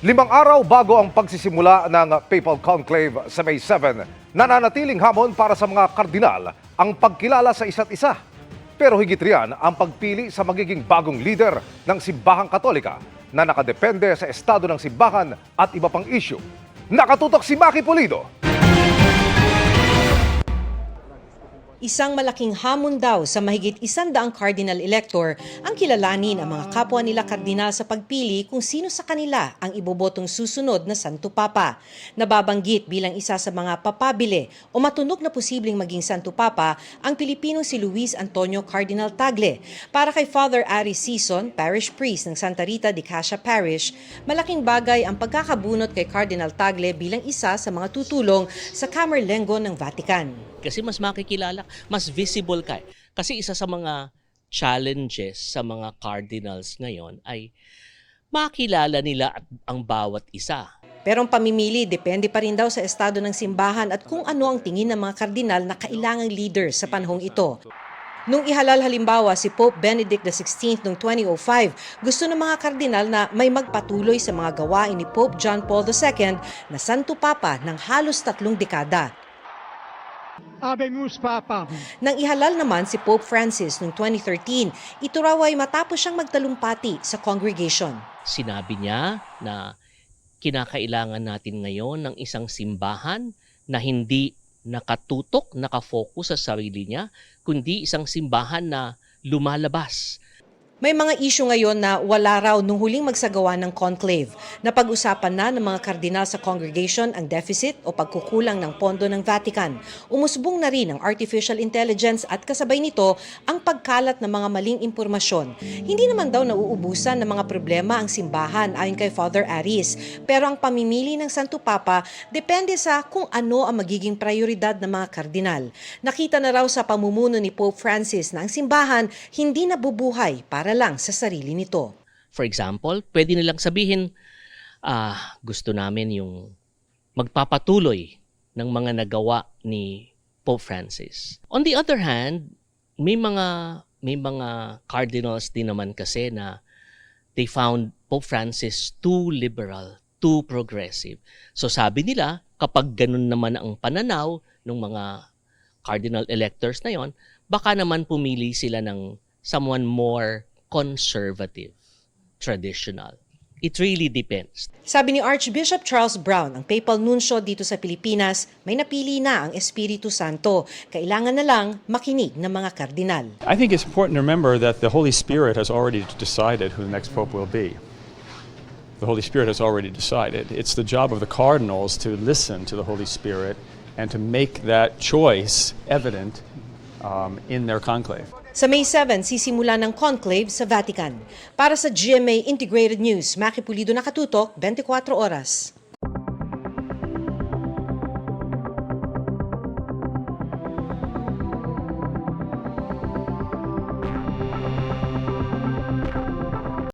Limang araw bago ang pagsisimula ng Papal Conclave sa May 7, nananatiling hamon para sa mga kardinal ang pagkilala sa isa't isa. Pero higit riyan ang pagpili sa magiging bagong leader ng Simbahang Katolika na nakadepende sa estado ng simbahan at iba pang issue. Nakatutok si Maki Pulido. Isang malaking hamon daw sa mahigit isandaang cardinal elector ang kilalanin ang mga kapwa nila kardinal sa pagpili kung sino sa kanila ang ibobotong susunod na Santo Papa. Nababanggit bilang isa sa mga papabile o matunog na posibleng maging Santo Papa ang Pilipinong si Luis Antonio Cardinal Tagle. Para kay Father Ari Sison, parish priest ng Santa Rita de Cascia Parish, malaking bagay ang pagkakabunot kay Cardinal Tagle bilang isa sa mga tutulong sa Camerlengo ng Vatican. Kasi mas makikilala, mas visible ka. Kasi isa sa mga challenges sa mga cardinals ngayon ay makilala nila ang bawat isa. Pero ang pamimili depende pa rin daw sa estado ng simbahan at kung ano ang tingin ng mga kardinal na kailangang leader sa panahong ito. Nung ihalal halimbawa si Pope Benedict XVI noong 2005, gusto ng mga kardinal na may magpatuloy sa mga gawain ni Pope John Paul II na Santo Papa ng halos tatlong dekada. Habemus Papa. Nang ihalal naman si Pope Francis noong 2013, ito raw ay matapos siyang magtalumpati sa congregation. Sinabi niya na kinakailangan natin ngayon ng isang simbahan na hindi nakatutok, nakafocus sa sarili niya, kundi isang simbahan na lumalabas May mga isyu ngayon na wala raw nung huling magsagawa ng conclave. Napag-usapan na ng mga kardinal sa congregation ang deficit o pagkukulang ng pondo ng Vatican. Umusbong na rin ang artificial intelligence at kasabay nito ang pagkalat ng mga maling impormasyon. Hindi naman daw nauubusan ng mga problema ang simbahan ayon kay Father Aris. Pero ang pamimili ng Santo Papa depende sa kung ano ang magiging prioridad ng mga kardinal. Nakita na raw sa pamumuno ni Pope Francis na ang simbahan hindi nabubuhay para lang sa sarili nito. For example, pwede nilang sabihin, ah, gusto namin yung magpapatuloy ng mga nagawa ni Pope Francis. On the other hand, may mga may mga cardinals din naman kasi na they found Pope Francis too liberal, too progressive. So sabi nila, kapag ganun naman ang pananaw ng mga cardinal electors na yon, baka naman pumili sila ng someone more conservative, traditional. It really depends. Sabi ni Archbishop Charles Brown, ang papal nuncio dito sa Pilipinas, may napili na ang Espiritu Santo. Kailangan na lang makinig ng mga kardinal. I think it's important to remember that the Holy Spirit has already decided who the next pope will be. The Holy Spirit has already decided. It's the job of the cardinals to listen to the Holy Spirit and to make that choice evident um, in their conclave. Sa May 7, sisimula ng conclave sa Vatican. Para sa GMA Integrated News, Maki Pulido Nakatutok, 24 Oras.